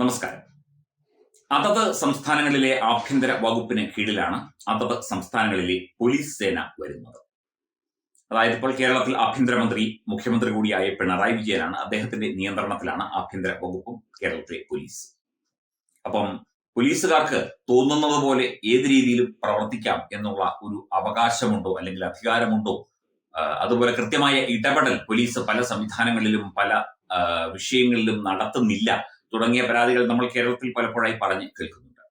നമസ്കാരം. അതത് സംസ്ഥാനങ്ങളിലെ ആഭ്യന്തര വകുപ്പിന് കീഴിലാണ് അതത് സംസ്ഥാനങ്ങളിലെ പോലീസ് സേന വരുന്നത്. അതായത് ഇപ്പോൾ കേരളത്തിൽ ആഭ്യന്തരമന്ത്രി മുഖ്യമന്ത്രി കൂടിയായ പിണറായി വിജയനാണ്. അദ്ദേഹത്തിന്റെ നിയന്ത്രണത്തിലാണ് ആഭ്യന്തര വകുപ്പും കേരളത്തിലെ പോലീസ്. അപ്പം പോലീസുകാർക്ക് തോന്നുന്നത് പോലെ ഏത് രീതിയിലും പ്രവർത്തിക്കാം എന്നുള്ള ഒരു അവകാശമുണ്ടോ അല്ലെങ്കിൽ അധികാരമുണ്ടോ? അതുപോലെ കൃത്യമായ ഇടപെടൽ പോലീസ് പല സംവിധാനങ്ങളിലും പല വിഷയങ്ങളിലും നടത്തുന്നില്ല. തുടങ്ങിയ പരാതികൾ നമ്മൾ കേരളത്തിൽ പലപ്പോഴായി പറഞ്ഞു കേൾക്കുന്നുണ്ട്.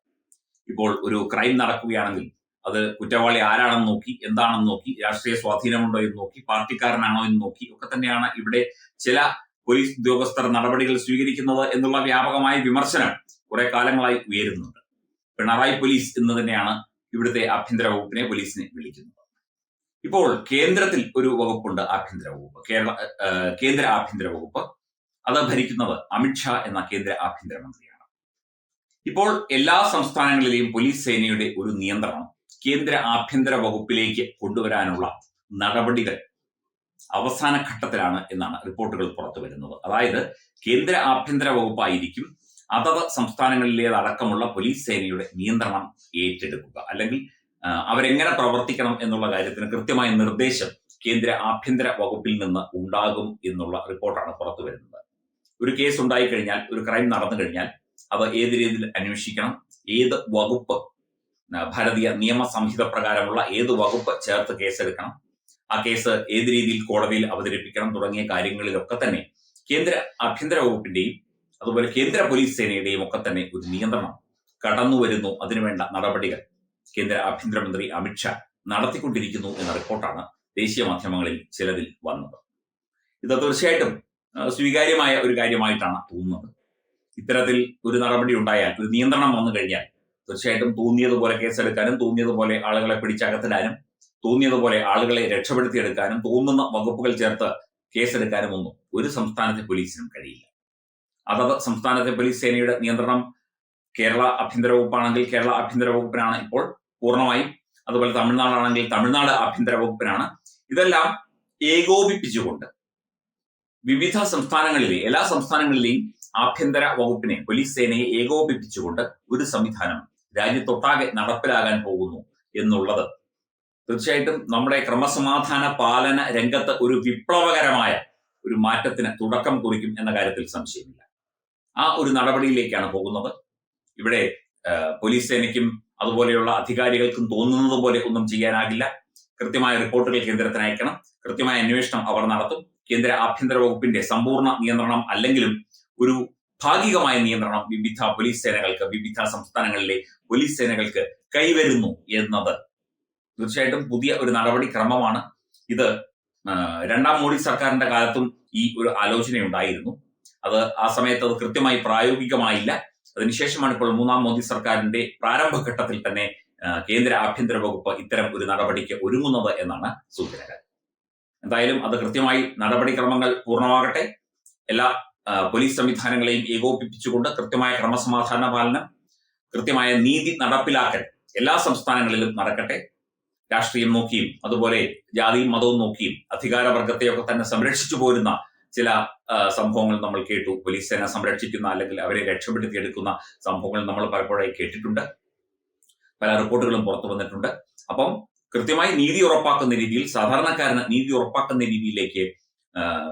ഇപ്പോൾ ഒരു ക്രൈം നടക്കുകയാണെങ്കിൽ അത് കുറ്റവാളി ആരാണെന്ന് നോക്കി എന്താണെന്ന് നോക്കി രാഷ്ട്രീയ സ്വാധീനമുണ്ടോ എന്ന് നോക്കി പാർട്ടിക്കാരനാണോ എന്ന് നോക്കി ഒക്കെ തന്നെയാണ് ഇവിടെ ചില പോലീസ് ഉദ്യോഗസ്ഥർ നടപടികൾ സ്വീകരിക്കുന്നത് എന്നുള്ള വ്യാപകമായ വിമർശനം കുറെ കാലങ്ങളായി ഉയരുന്നുണ്ട്. പിണറായി പോലീസ് എന്ന് തന്നെയാണ് ഇവിടുത്തെ ആഭ്യന്തര വകുപ്പിനെ പോലീസിനെ വിളിക്കുന്നത്. ഇപ്പോൾ കേന്ദ്രത്തിൽ ഒരു വകുപ്പുണ്ട് ആഭ്യന്തര വകുപ്പ് കേരള കേന്ദ്ര ആഭ്യന്തര വകുപ്പ്. അത് ഭരിക്കുന്നത് അമിത്ഷാ എന്ന കേന്ദ്ര ആഭ്യന്തരമന്ത്രിയാണ് ഇപ്പോൾ എല്ലാ സംസ്ഥാനങ്ങളിലെയും പോലീസ് സേനയുടെ ഒരു നിയന്ത്രണം കേന്ദ്ര ആഭ്യന്തര വകുപ്പിലേക്ക് കൊണ്ടുവരാനുള്ള നടപടികൾ അവസാന ഘട്ടത്തിലാണ് എന്നാണ് റിപ്പോർട്ടുകൾ പുറത്തു വരുന്നത്. അതായത് കേന്ദ്ര ആഭ്യന്തര വകുപ്പായിരിക്കും അതത് സംസ്ഥാനങ്ങളിലേതടക്കമുള്ള പോലീസ് സേനയുടെ നിയന്ത്രണം ഏറ്റെടുക്കുക. അല്ലെങ്കിൽ അവരെങ്ങനെ പ്രവർത്തിക്കണം എന്നുള്ള കാര്യത്തിന് കൃത്യമായ നിർദ്ദേശം കേന്ദ്ര ആഭ്യന്തര വകുപ്പിൽ നിന്ന് ഉണ്ടാകും എന്നുള്ള റിപ്പോർട്ടാണ് പുറത്തു വരുന്നത്. ഒരു കേസ് ഉണ്ടായി കഴിഞ്ഞാൽ ഒരു ക്രൈം നടന്നു കഴിഞ്ഞാൽ അവ ഏത് രീതിയിൽ അന്വേഷിക്കണം? ഏത് വകുപ്പ് ഭാരതീയ നിയമ സംഹിത പ്രകാരമുള്ള ഏത് വകുപ്പ് ചേർത്ത് കേസെടുക്കണം? ആ കേസ് ഏത് രീതിയിൽ കോടതിയിൽ അവതരിപ്പിക്കണം? തുടങ്ങിയ കാര്യങ്ങളിലൊക്കെ തന്നെ കേന്ദ്ര ആഭ്യന്തര വകുപ്പിന്റെയും അതുപോലെ കേന്ദ്ര പോലീസ് സേനയുടെയും ഒക്കെ തന്നെ ഒരു നിയന്ത്രണം കടന്നു വരുന്നു. അതിനുവേണ്ട നടപടികൾ കേന്ദ്ര ആഭ്യന്തരമന്ത്രി അമിത്ഷാ നടത്തിക്കൊണ്ടിരിക്കുന്നു എന്ന റിപ്പോർട്ടാണ് ദേശീയ മാധ്യമങ്ങളിൽ ചിലതിൽ വന്നത്. ഇത് തീർച്ചയായിട്ടും സ്വീകാര്യമായ ഒരു കാര്യമായിട്ടാണ് തോന്നുന്നത്. ഇത്തരത്തിൽ ഒരു നടപടി ഉണ്ടായാൽ ഒരു നിയന്ത്രണം വന്നു കഴിഞ്ഞാൽ തീർച്ചയായിട്ടും തോന്നിയതുപോലെ കേസെടുക്കാനും തോന്നിയതുപോലെ ആളുകളെ പിടിച്ചകത്തിടാനും തോന്നിയതുപോലെ ആളുകളെ രക്ഷപ്പെടുത്തിയെടുക്കാനും തോന്നുന്ന വകുപ്പുകൾ ചേർത്ത് കേസെടുക്കാനും ഒന്നും ഒരു സംസ്ഥാനത്തെ പോലീസിനും കഴിയില്ല. അതത് സംസ്ഥാനത്തെ പോലീസ് സേനയുടെ നിയന്ത്രണം കേരള ആഭ്യന്തര വകുപ്പാണെങ്കിൽ കേരള ആഭ്യന്തര വകുപ്പിനാണ് ഇപ്പോൾ പൂർണമായും. അതുപോലെ തമിഴ്നാടാണെങ്കിൽ തമിഴ്നാട് ആഭ്യന്തര വകുപ്പിനാണ്. ഇതെല്ലാം ഏകോപിപ്പിച്ചുകൊണ്ട് വിവിധ സംസ്ഥാനങ്ങളിലെ എല്ലാ സംസ്ഥാനങ്ങളിലെയും ആഭ്യന്തര വകുപ്പിനെ പോലീസ് സേനയെ ഏകോപിപ്പിച്ചുകൊണ്ട് ഒരു സംവിധാനം രാജ്യത്തൊട്ടാകെ നടപ്പിലാകാൻ പോകുന്നു എന്നുള്ളത്. തീർച്ചയായിട്ടും നമ്മുടെ ക്രമസമാധാന പാലന രംഗത്ത് ഒരു വിപ്ലവകരമായ ഒരു മാറ്റത്തിന് തുടക്കം കുറിക്കും എന്ന കാര്യത്തിൽ സംശയമില്ല. ആ ഒരു നടപടിയിലേക്കാണ് പോകുന്നത്. ഇവിടെ പോലീസ് സേനയ്ക്കും അതുപോലെയുള്ള അധികാരികൾക്കും തോന്നുന്നത് പോലെ ഒന്നും ചെയ്യാനാകില്ല. കൃത്യമായ റിപ്പോർട്ടുകൾ കേന്ദ്രത്തിന് അയക്കണം. കൃത്യമായ അന്വേഷണം അവർ നടത്തും. കേന്ദ്ര ആഭ്യന്തര വകുപ്പിന്റെ സമ്പൂർണ നിയന്ത്രണം അല്ലെങ്കിലും ഒരു ഭാഗികമായ നിയന്ത്രണം വിവിധ പോലീസ് സേനകൾക്ക് വിവിധ സംസ്ഥാനങ്ങളിലെ പോലീസ് സേനകൾക്ക് കൈവരുന്നു എന്നത്. തീർച്ചയായിട്ടും പുതിയ ഒരു നടപടിക്രമമാണ് ഇത്. രണ്ടാം മോഡി സർക്കാരിന്റെ കാലത്തും ഈ ഒരു ആലോചന ഉണ്ടായിരുന്നു അത് ആ സമയത്ത് അത് കൃത്യമായി പ്രായോഗികമായില്ല. അതിനുശേഷമാണ് ഇപ്പോൾ മൂന്നാം മോദി സർക്കാരിന്റെ പ്രാരംഭഘട്ടത്തിൽ തന്നെ കേന്ദ്ര ആഭ്യന്തര വകുപ്പ് ഇത്തരം ഒരു നടപടിക്ക് ഒരുങ്ങുന്നത് എന്നാണ് സൂചനകൾ. എന്തായാലും അത് കൃത്യമായി നടപടിക്രമങ്ങൾ പൂർണമാകട്ടെ. എല്ലാ പോലീസ് സംവിധാനങ്ങളെയും ഏകോപിപ്പിച്ചുകൊണ്ട് കൃത്യമായ ക്രമസമാധാന പാലനം കൃത്യമായ നീതി നടപ്പിലാക്കൽ എല്ലാ സംസ്ഥാനങ്ങളിലും നടക്കട്ടെ. രാഷ്ട്രീയം നോക്കിയും അതുപോലെ ജാതിയും മതവും നോക്കിയും അധികാരവർഗത്തെയൊക്കെ തന്നെ സംരക്ഷിച്ചു പോരുന്ന ചില സംഭവങ്ങൾ നമ്മൾ കേട്ടു. പോലീസ് സേന സംരക്ഷിക്കുന്ന അല്ലെങ്കിൽ അവരെ രക്ഷപ്പെടുത്തിയെടുക്കുന്ന സംഭവങ്ങൾ നമ്മൾ പലപ്പോഴായി കേട്ടിട്ടുണ്ട്. പല റിപ്പോർട്ടുകളും പുറത്തു വന്നിട്ടുണ്ട്. അപ്പം കൃത്യമായി നീതി ഉറപ്പാക്കുന്ന രീതിയിൽ സാധാരണക്കാരന് നീതി ഉറപ്പാക്കുന്ന രീതിയിലേക്ക്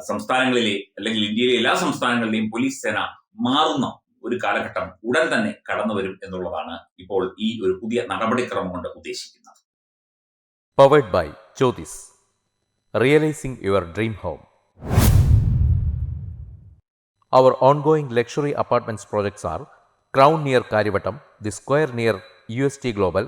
സംസ്ഥാനങ്ങളിലെ അല്ലെങ്കിൽ ഇന്ത്യയിലെ എല്ലാ സംസ്ഥാനങ്ങളിലെയും പോലീസ് സേന മാറുന്ന ഒരു കാലഘട്ടം ഉടൻ തന്നെ കടന്നു വരും എന്നുള്ളതാണ് ഇപ്പോൾ ഈ ഒരു പുതിയ നടപടിക്രമം കൊണ്ട് ഉദ്ദേശിക്കുന്നത്. Powered by Jyothis realising your dream home our ongoing luxury apartments projects are crown near Karyavattam the square near U S T Crown